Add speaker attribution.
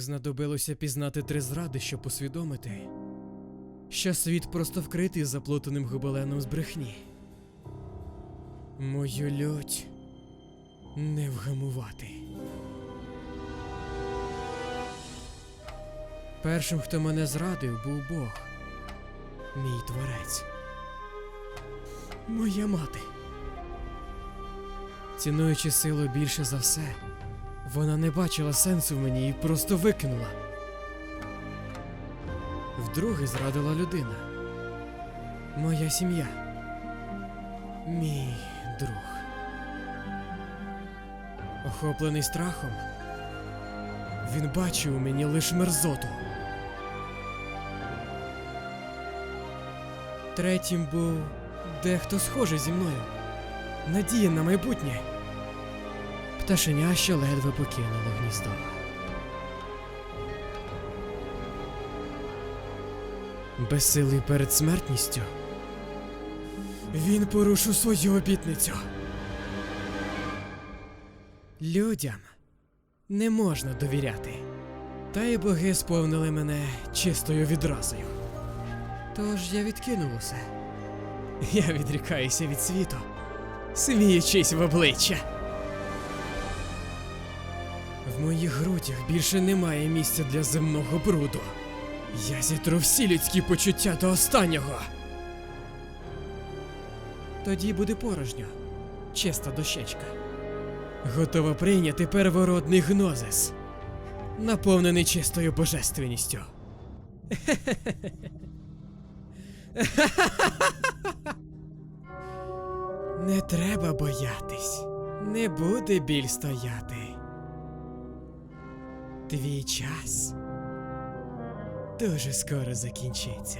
Speaker 1: Знадобилося пізнати три зради, щоб усвідомити, що світ просто вкритий заплутаним гобеленом з брехні. Мою лють не вгамувати. Першим, хто мене зрадив, був Бог, мій творець. Моя мати. Цінуючи силу більше за все, вона не бачила сенсу в мені і просто викинула. Вдруге зрадила людина. Моя сім'я. Мій друг. Охоплений страхом, він бачив у мені лише мерзоту. Третім був дехто схожий зі мною. Надія на майбутнє. Пташеня, що ледве покинуло гніздо. Безсилий перед смертністю. Він порушив свою обітницю. Людям не можна довіряти. Та й боги сповнили мене чистою відразою. Тож я відкинув усе. Я відрікаюся від світу, сміючись в обличчя. В моїх грудях більше немає місця для земного бруду. Я зітру всі людські почуття до останнього. Тоді буде порожньо, чиста дощечка. Готова прийняти первородний гнозис, наповнений чистою божественністю. Не треба боятись, не буде біль стояти. Твій час дуже скоро закінчиться.